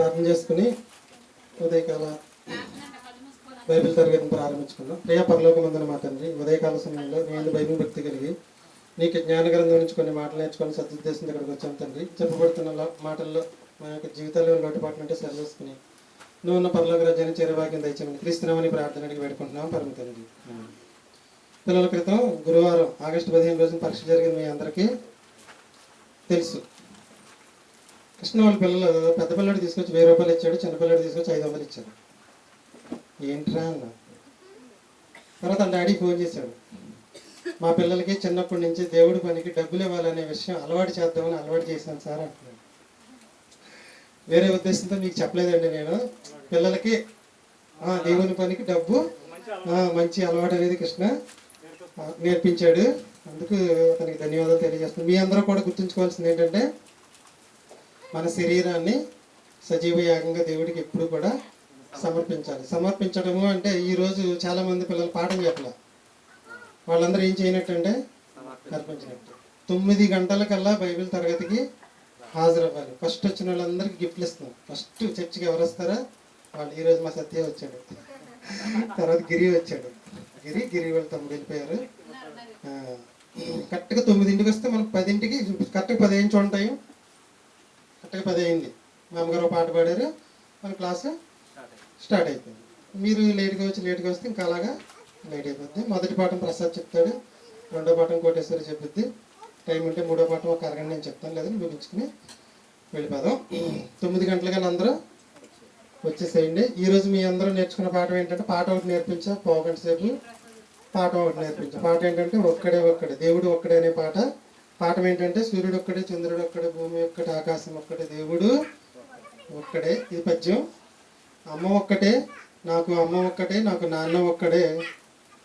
ప్రార్థన చేసుకుని ఉదయకాల బైబిల్ తరగతిని ప్రారంభించుకున్నాం ప్రియ పరలోకమందున మా తండ్రి ఉదయకాల సమయంలో నేను బైబిల్ భక్తి కలిగి నీకు జ్ఞాన గ్రంథం నుంచి కొన్ని మాటలు నేర్చుకొని సదుద్దేశం ఇక్కడికి వచ్చాం తండ్రి. చెప్పబడుతున్న మాటల్లో మా యొక్క జీవితాల్లో లోటుపాట్లు ఉంటే సరిచేసుకుని నువ్వు ఉన్న పరలోక రాజ్యాన్ని చేరవాక్యం దయచేయమని క్రీస్తునామని ప్రార్థన అడిగి పెట్టుకుంటున్నాం పరమ తండ్రి. పిల్లల క్రితం గురువారం ఆగస్టు పదిహేను రోజున పరీక్ష జరిగింది మీ అందరికీ తెలుసు. కృష్ణ వాళ్ళ పిల్లలు పెద్ద పిల్లడు తీసుకొచ్చి వెయ్యి రూపాయలు ఇచ్చాడు చిన్న పిల్లడు తీసుకొచ్చి ఐదు వందలు ఇచ్చాడు. ఏంట్రా అన్న తర్వాత డాడీ ఫోన్ చేశాడు. మా పిల్లలకి చిన్నప్పటి నుంచి దేవుడి పనికి డబ్బులు ఇవ్వాలనే విషయం అలవాటు చేద్దామని అలవాటు చేశాను సార్ అంటున్నాడు. వేరే ఉద్దేశంతో మీకు చెప్పలేదండి నేను. పిల్లలకి దేవుని పనికి డబ్బు మంచి అలవాటు అనేది కృష్ణ నేర్పించాడు. అందుకు అతనికి ధన్యవాదాలు తెలియజేస్తున్నాను. మీ అందరూ కూడా గుర్తుంచుకోవాల్సింది ఏంటంటే మన శరీరాన్ని సజీవ యాగంగా దేవుడికి ఎప్పుడు కూడా సమర్పించాలి. సమర్పించడము అంటే ఈరోజు చాలామంది చాలా మంది పిల్లలు పాఠం చెప్పలే. వాళ్ళందరూ ఏం చేయనట్టంటే అర్పించినట్టు. తొమ్మిది గంటలకల్లా బైబిల్ తరగతికి హాజరవ్వాలి. ఫస్ట్ వచ్చిన వాళ్ళందరికీ గిఫ్ట్లు ఇస్తున్నాం. ఫస్ట్ చర్చికి ఎవరు వస్తారా వాళ్ళు ఈరోజు మా సత్య వచ్చాడు. తర్వాత గిరి వచ్చాడు. గిరి గిరి వాళ్ళ తమ్ముడు వెళ్ళిపోయారు. కరెక్ట్గా తొమ్మిదింటికి వస్తే మనం పదింటికి కరెక్ట్గా పదిహేను ఉంటాయి కరెక్ట్గా పది అయింది. మా అమ్మగారు పాట పాడారు. మన క్లాసు స్టార్ట్ అయిపోయింది. మీరు లేట్గా వచ్చి లేట్గా వస్తే ఇంకా అలాగా లేట్ అయిపోద్ది. మొదటి పాఠం ప్రసాద్ చెప్తాడు. రెండో పాఠం కోటేశ్వరి చెప్పుద్ది. టైం ఉంటే మూడో పాఠం ఒక అరగంట నేను చెప్తాను. లేదని ముగించుకుని వెళ్ళిపోదాం. తొమ్మిది గంటలకల్లా అందరూ వచ్చేసేయండి. ఈరోజు మీ అందరూ నేర్చుకున్న పాఠం ఏంటంటే పాట ఒకటి నేర్పించా పావు గంట సేపు పాట ఒకటి నేర్పించా. పాట ఏంటంటే ఒక్కడే ఒక్కడే దేవుడు ఒక్కడే అనే పాట. పాఠం ఏంటంటే సూర్యుడు ఒక్కడే చంద్రుడు ఒక్కడే భూమి ఒక్కటే ఆకాశం ఒక్కటే దేవుడు ఒక్కడే. ఇది పద్యం. అమ్మ ఒక్కటే నాకు అమ్మ ఒక్కటే నాకు నాన్న ఒక్కడే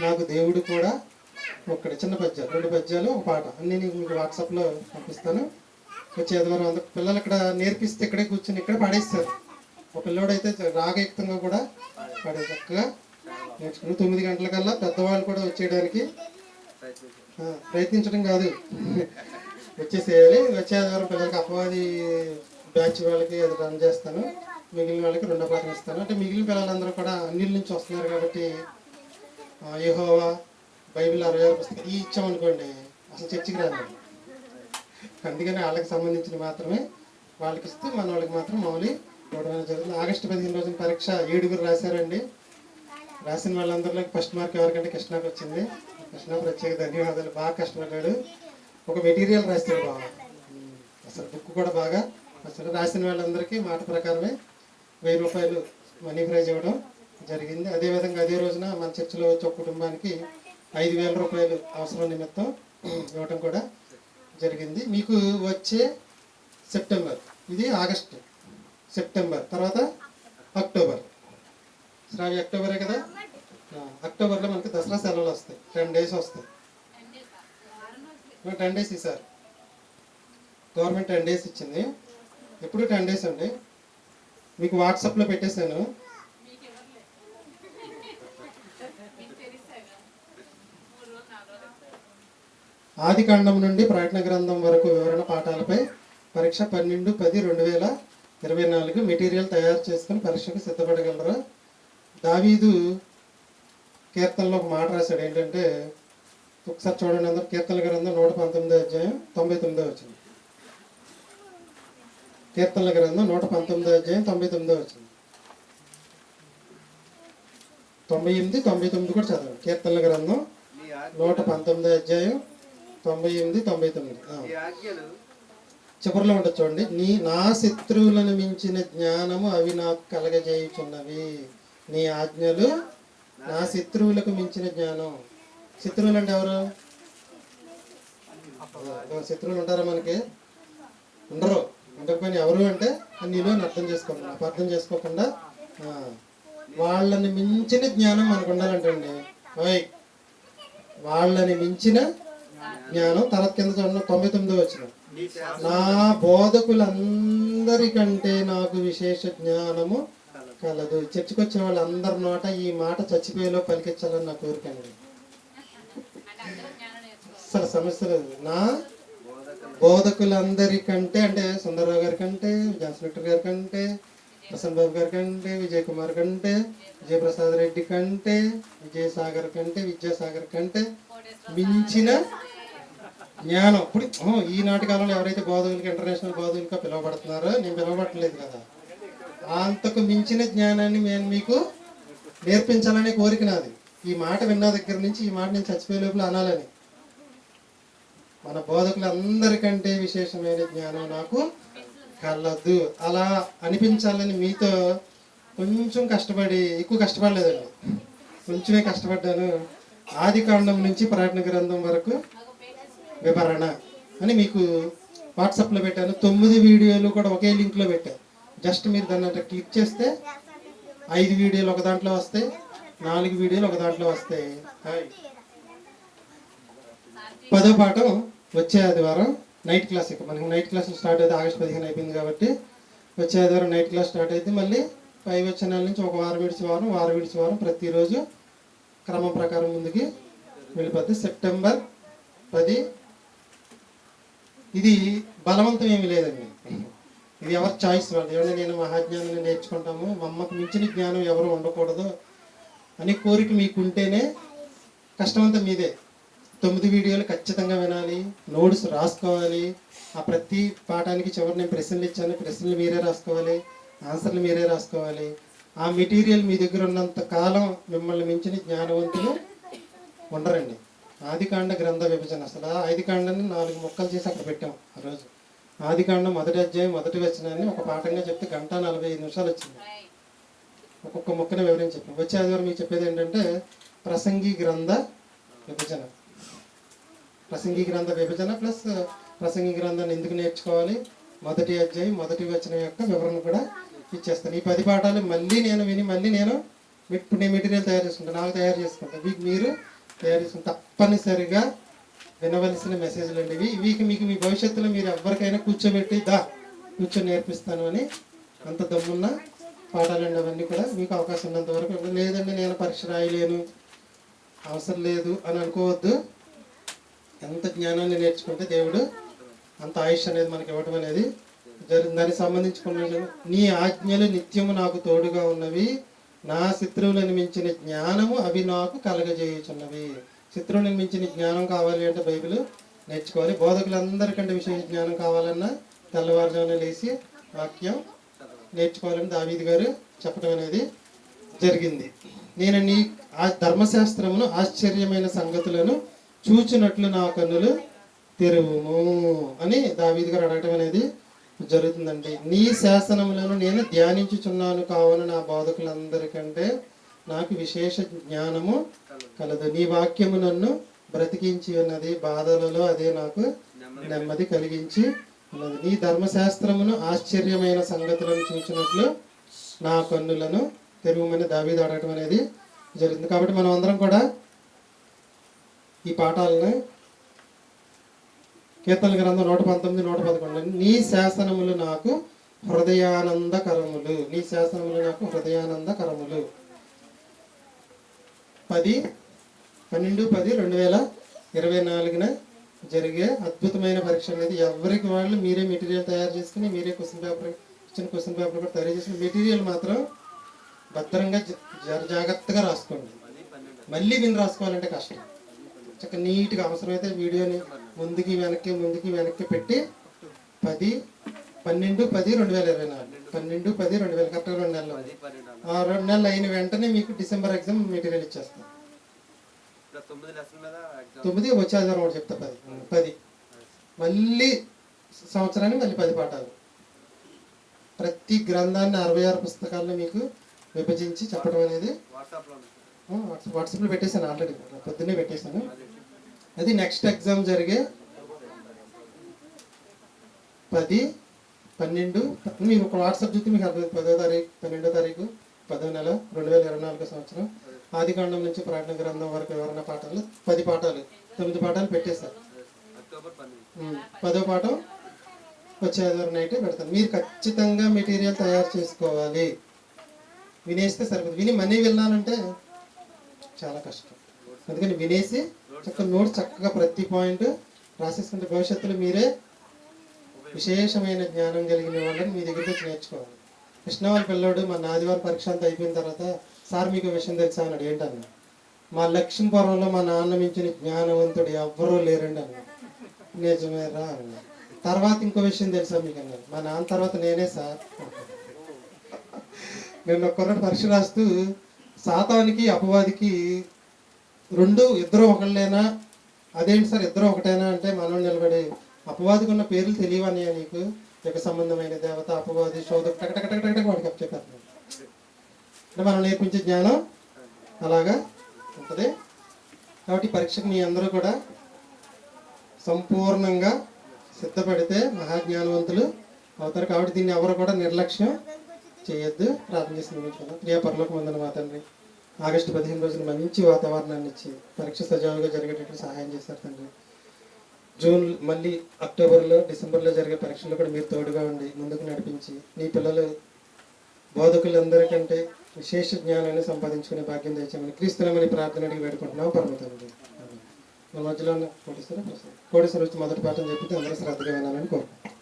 నాకు దేవుడు కూడా ఒక్కడే. చిన్న పద్యాలు రెండు పద్యాలు ఒక పాట. అన్నీ నీకు మీకు వాట్సాప్లో పంపిస్తాను. వచ్చే ఆదివారం అందరు పిల్లలు ఇక్కడ నేర్పిస్తే ఇక్కడే కూర్చొని ఇక్కడే పాడేస్తారు. ఒక పిల్లోడైతే రాగయుక్తంగా కూడా పాడే చక్కగా. నేర్చుకుని తొమ్మిది గంటలకల్లా పెద్దవాళ్ళు కూడా వచ్చేయడానికి ప్రయత్నించడం కాదు. వచ్చేసేయాలి. వచ్చే ఆదివారం పిల్లలకి అపవాది బ్యాచ్ వాళ్ళకి అది రన్ చేస్తాను. మిగిలిన వాళ్ళకి రెండో పాఠం ఇస్తాను. అంటే మిగిలిన పిల్లలందరూ కూడా అన్నిల నుంచి వస్తున్నారు కాబట్టి యహోవా బైబిల్ అరవై ఆరు పుస్తకం ఈ ఇచ్చామనుకోండి అసలు చర్చికి రాదు. అందుకని వాళ్ళకి సంబంధించిన మాత్రమే. వాళ్ళకి ఇస్తే మన వాళ్ళకి మాత్రం మౌలి ఇవ్వడం జరుగుతుంది ఆగస్టు పదిహేను రోజున పరీక్ష ఏడుగురు రాశారండి. రాసిన వాళ్ళందరిలోకి ఫస్ట్ మార్క్ ఎవరికంటే కృష్ణాకి వచ్చింది. కృష్ణ ప్రత్యేక ధన్యవాదాలు. బాగా కష్టపడ్డాడు ఒక మెటీరియల్ రాస్తాడు బాగా అసలు బుక్ కూడా బాగా. అసలు రాసిన వాళ్ళందరికీ మాట ప్రకారమే వెయ్యి రూపాయలు మనీ ప్రైజ్ ఇవ్వడం జరిగింది. అదేవిధంగా అదే రోజున మన చర్చిలో వచ్చే కుటుంబానికి ఐదు వేల రూపాయలు అవసరం నిమిత్తం ఇవ్వడం కూడా జరిగింది. మీకు వచ్చే సెప్టెంబర్ ఇది ఆగస్టు సెప్టెంబర్ తర్వాత అక్టోబర్. శ్రావి అక్టోబరే కదా? అక్టోబర్లో మనకి దసరా సెలవులు వస్తాయి. టెన్ డేస్ వస్తాయి. టెన్ డేస్ ఇస్తారు గవర్నమెంట్ టెన్ డేస్ ఇచ్చింది. ఎప్పుడు టెన్ డేస్ అండి? మీకు వాట్సాప్లో పెట్టేశాను. ఆది కాండం నుండి ప్రయత్న గ్రంథం వరకు వివరణ పాఠాలపై పరీక్ష పన్నెండు పది రెండు వేల ఇరవై నాలుగు మెటీరియల్ తయారు చేసుకుని పరీక్షకు సిద్ధపడగలరా? దావీదు కీర్తనలో ఒక మాట రాశాడు ఏంటంటే ఒకసారి చూడండి అందరు కీర్తన గ్రంథం నూట పంతొమ్మిదో అధ్యాయం తొంభై తొమ్మిదో వచ్చింది. కీర్తనల గ్రంథం నూట పంతొమ్మిదో అధ్యాయం తొంభై తొమ్మిదో వచ్చింది. తొంభై ఎనిమిది తొంభై తొమ్మిది కూడా చదవండి. కీర్తనల గ్రంథం నూట పంతొమ్మిదో అధ్యాయం తొంభై ఎనిమిది తొంభై తొమ్మిది. చివరిలో ఉంటుంది చూడండి నీ నా శత్రువులను మించిన జ్ఞానము అవి నాకు కలగజేయుచున్నవి. నీ ఆజ్ఞలు నా శత్రువులకు మించిన జ్ఞానం. శత్రువులు అంటే ఎవరు శత్రువులు ఉంటారా మనకి? ఉండరు. ఉండకపోయినా ఎవరు అంటే నీలో అర్థం చేసుకోకుండా అపార్థం చేసుకోకుండా వాళ్ళని మించిన జ్ఞానం మనకు ఉండాలంటండి ఓయ్ వాళ్ళని మించిన జ్ఞానం తర్వాత కింద చూడండి తొంభై తొమ్మిదో వచ్చిన నా బోధకులందరికంటే నాకు విశేష జ్ఞానము కలదు. వచ్చే వాళ్ళందరి నోట ఈ మాట చచ్చిపోయేలో పలికించాలని నా కోరిక అండి. అసలు సమస్య లేదు. నా బోధకులందరికంటే అంటే సుందరరావు గారి కంటే జాన్సన్ గారి కంటే ప్రసన్న బాబు గారి కంటే విజయ్ కుమార్ కంటే విజయప్రసాద్ రెడ్డి కంటే విజయసాగర్ కంటే విద్యాసాగర్ కంటే మించిన జ్ఞానం. ఇప్పుడు ఈ ఈనాటి కాలంలో ఎవరైతే బోధకులకి ఇంటర్నేషనల్ బోధకులుగా పిలువబడుతున్నారో నేను పిలువబట్టలేదు కదా. అంతకు మించిన జ్ఞానాన్ని నేను మీకు నేర్పించాలనే కోరిక నాది. ఈ మాట విన్న దగ్గర నుంచి ఈ మాట నేను చచ్చిపోయే లోపల అనాలని. మన బోధకులందరికంటే విశేషమైన జ్ఞానం నాకు కలదు. అలా అనిపించాలని మీతో కొంచెం కష్టపడి ఎక్కువ కష్టపడలేదండి. కొంచెమే కష్టపడ్డాను. ఆది కాండం నుంచి ప్రకటన గ్రంథం వరకు వివరణ అని మీకు వాట్సాప్లో పెట్టాను. తొమ్మిది వీడియోలు కూడా ఒకే లింక్లో పెట్టాను జస్ట్ మీరు దాన్ని అట్లా క్లిక్ చేస్తే ఐదు వీడియోలు ఒక దాంట్లో వస్తాయి నాలుగు వీడియోలు ఒక దాంట్లో వస్తాయి. పదో పాఠం వచ్చే ఆదివారం నైట్ క్లాస్ ఇక. మనకి నైట్ క్లాస్ స్టార్ట్ అయితే ఆగస్ట్ పదిహేను అయిపోయింది కాబట్టి వచ్చే ఆదివారం నైట్ క్లాస్ స్టార్ట్ అయితే మళ్ళీ పై వచ్చే నెల నుంచి ఒక వారం విడిచి వారం వారం విడిచి వారం ప్రతిరోజు క్రమం ప్రకారం ముందుకి వెళ్ళిపోద్ది. సెప్టెంబర్ పది. ఇది బలవంతం ఏమీ లేదండి. ఇది ఎవరి చాయిస్ వాళ్ళు ఏమంటే నేను మహాజ్ఞానాన్ని నేర్చుకుంటాము. మమ్మకు మించిన జ్ఞానం ఎవరు ఉండకూడదు అని కోరిక మీకుంటేనే కష్టమంతా మీదే. తొమ్మిది వీడియోలు ఖచ్చితంగా వినాలి నోట్స్ రాసుకోవాలి. ఆ ప్రతి పాఠానికి చివరి నేను ప్రశ్నలు ఇచ్చాను. ప్రశ్నలు మీరే రాసుకోవాలి ఆన్సర్లు మీరే రాసుకోవాలి. ఆ మెటీరియల్ మీ దగ్గర ఉన్నంత కాలం మిమ్మల్ని మించిన జ్ఞానవంతులు ఉండరండి. ఆదికాండ గ్రంథ విభజన. అసలు ఆ ఆదికాండాన్ని నాలుగు ముక్కలు చేసి అక్కడ పెట్టాం ఆ రోజు. ఆదికాండం మొదటి అధ్యాయం మొదటి వచనాన్ని ఒక పాఠంగా చెప్తే గంట నలభై ఐదు నిమిషాలు వచ్చింది. ఒక్కొక్క మొక్కను వివరించి వచ్చే ఆదివారం మీకు చెప్పేది ఏంటంటే ప్రసంగి గ్రంథ విభజన. ప్రసంగి గ్రంథ విభజన ప్లస్ ప్రసంగి గ్రంథాన్ని ఎందుకు నేర్చుకోవాలి? మొదటి అధ్యాయం మొదటి వచనం యొక్క వివరణ కూడా ఇచ్చేస్తాను. ఈ పది పాఠాలు మళ్ళీ నేను విని మళ్ళీ నేను ఇప్పుడు నేను మెటీరియల్ తయారు చేసుకుంటాను నాకు తయారు చేసుకుంటాను మీకు మీరు తయారు చేసుకుంటాను తప్పనిసరిగా వినవలసిన మెసేజ్లు అండి. ఇవి వీకి మీకు మీ భవిష్యత్తులో మీరు ఎవరికైనా కూర్చోబెట్టి దా కూర్చొని నేర్పిస్తాను అని అంత దమ్మున్న పాఠాలండి అవన్నీ కూడా మీకు అవకాశం ఉన్నంత వరకు లేదండి నేను పరీక్ష రాయలేను అవసరం లేదు అని అనుకోవద్దు. ఎంత జ్ఞానాన్ని నేర్చుకుంటే దేవుడు అంత ఆయుష్ అనేది మనకి ఇవ్వటం అనేది జరిగింది దానికి సంబంధించుకున్న నీ ఆజ్ఞలు నిత్యము నాకు తోడుగా ఉన్నవి. నా శత్రువులను మించిన జ్ఞానము అవి నాకు కలగజేయుచున్నవి. శత్రువులను మించిన జ్ఞానం కావాలి అంటే బైబిల్ నేర్చుకోవాలి. బోధకులందరికంటే విశేష జ్ఞానం కావాలన్నా తెల్లవారుజామున లేచి వాక్యం నేర్చుకోవాలని దావీది గారు చెప్పడం అనేది జరిగింది. నేను నీ ఆ ధర్మశాస్త్రమును ఆశ్చర్యమైన సంగతులను చూచినట్లు నా కన్నులు తెరువుము అని దావీది గారు అడగటం అనేది జరుగుతుందండి. నీ శాసనములను నేను ధ్యానించుచున్నాను కావున నా బోధకులందరికంటే నాకు విశేష జ్ఞానము కలదు. నీ వాక్యము నన్ను బ్రతికించి ఉన్నది బాధలలో అదే నాకు నెమ్మది కలిగించి ఉన్నది. నీ ధర్మశాస్త్రమును ఆశ్చర్యమైన సంగతులను చూచినట్లు నా కన్నులను తెరువుమని దావీదు అడగటం అనేది జరిగింది. కాబట్టి మనం అందరం కూడా ఈ పాఠాలను కీర్తన గ్రంథం నూట పంతొమ్మిది నూట పదకొండు నీ శాసనములు నాకు హృదయానందకరములు. నీ శాసనములు నాకు హృదయానందకరములు. పది పన్నెండు పది రెండు వేల ఇరవై నాలుగున జరిగే అద్భుతమైన పరీక్ష అనేది ఎవరికి వాళ్ళు మీరే మెటీరియల్ తయారు చేసుకుని మీరే క్వశ్చన్ పేపర్ ఇచ్చిన క్వశ్చన్ పేపర్ కూడా తయారు చేసిన మెటీరియల్ మాత్రం భద్రంగా జ- జాగ్రత్తగా రాసుకోండి. మళ్ళీ విని రాసుకోవాలంటే కష్టం. చక్కగా నీట్గా అవసరమైతే వీడియోని ముందుకి వెనక్కి ముందుకి వెనక్కి పెట్టి పది పన్నెండు పది రెండు వేల ఇరవై నాలుగు. పన్నెండు పది రెండు వేల కరెక్ట్గా రెండు నెలలు. ఆ రెండు నెలలు అయిన వెంటనే మీకు డిసెంబర్ ఎగ్జామ్ మెటీరియల్ ఇచ్చేస్తాం. తొమ్మిది వచ్చే ఆదివారం ఒకటి చెప్తా పది పది. మళ్ళీ సంవత్సరానికి మళ్ళీ పది పాఠాలు. ప్రతి గ్రంథాన్ని అరవై ఆరు పుస్తకాలను మీకు విభజించి చెప్పడం అనేది వాట్సాప్లో పెట్టేశాను ఆల్రెడీ. పొద్దున్నే పెట్టేశాను. అది నెక్స్ట్ ఎగ్జామ్ జరిగే పది పన్నెండు. మీరు ఒక వాట్సాప్ చూస్తే మీకు అర్థం పదో తారీఖు పన్నెండో తారీఖు పదో నెల రెండు వేల ఇరవై నాలుగో సంవత్సరం. ఆదికాండం నుంచి ప్రార్థన గ్రంథం వరకు వివరణ పాఠాలు? పది పాఠాలు. తొమ్మిది పాఠాలు పెట్టేశారు. ఉమ్, పదో పాఠం వచ్చే ఆదివారం నైట్ పెడతాను మీరు ఖచ్చితంగా మెటీరియల్ తయారు చేసుకోవాలి. వినేస్తే సరిపోతుంది. విని మనీ వెళ్ళాలంటే చాలా కష్టం. అందుకని వినేసి చక్కగా నోట్స్ చక్కగా ప్రతి పాయింట్ రాసేసుకుంటే భవిష్యత్తులో మీరే విశేషమైన జ్ఞానం కలిగిన వాళ్ళని మీ దగ్గరికి వచ్చి నేర్చుకోవాలి కృష్ణ వాళ్ళ పిల్లోడు మన ఆదివారం పరీక్ష అంతా అయిపోయిన తర్వాత సార్ మీకు విషయం తెలుసా? అన్నాడు ఏంటన్నా మా లక్ష్మీపురంలో మా నాన్న మించిన జ్ఞానవంతుడు ఎవ్వరూ లేరండి అన్న. నిజమేరా అన్న. తర్వాత ఇంకో విషయం తెలుసా మీకు? అన్నారు మా నాన్న తర్వాత నేనే సార్. నేను ఒక్కరోజు పరీక్ష రాస్తూ శాతానికి అపవాదికి రెండు ఇద్దరు ఒకళ్ళేనా? అదేంటి సార్ ఇద్దరు ఒకటేనా? అంటే మనం నిలబడి అపవాదికి ఉన్న పేర్లు తెలియవన్నాయా నీకు యొక్క సంబంధమైన దేవత అపవాది శోధకు టకటకటకటక వాడికి చెప్పారు అంటే మనం నేర్పించే జ్ఞానం అలాగా ఉంటుంది. కాబట్టి పరీక్షకు మీ అందరూ కూడా సంపూర్ణంగా సిద్ధపడితే మహాజ్ఞానవంతులు అవుతారు. కాబట్టి దీన్ని ఎవరు కూడా నిర్లక్ష్యం చేయొద్దు. ప్రార్థన చేసి ముగించుకుందాం. ప్రియ వందన మా తండ్రి ఆగస్టు పదిహేను రోజులు మంచి వాతావరణాన్ని ఇచ్చి పరీక్ష సజావుగా జరిగేటట్లు సహాయం చేశారు తండ్రి. జూన్ మళ్ళీ అక్టోబర్లో డిసెంబర్లో జరిగే పరీక్షల్లో కూడా మీరు తోడుగా ఉండి ముందుకు నడిపించి మీ పిల్లలు బోధకులందరికంటే విశేష జ్ఞానాన్ని సంపాదించుకునే భాగ్యం తెచ్చామని క్రీస్తునమని ప్రార్థన అడిగి వేడుకుంటున్నాం. పరమతండి మన మధ్యలో ఉన్న కోటేశ్వర కోటేశ్వర వచ్చి మొదటి పాఠం చెప్పితే అందరూ శ్రద్ధగా వినాలని కోరుకుంటున్నాం.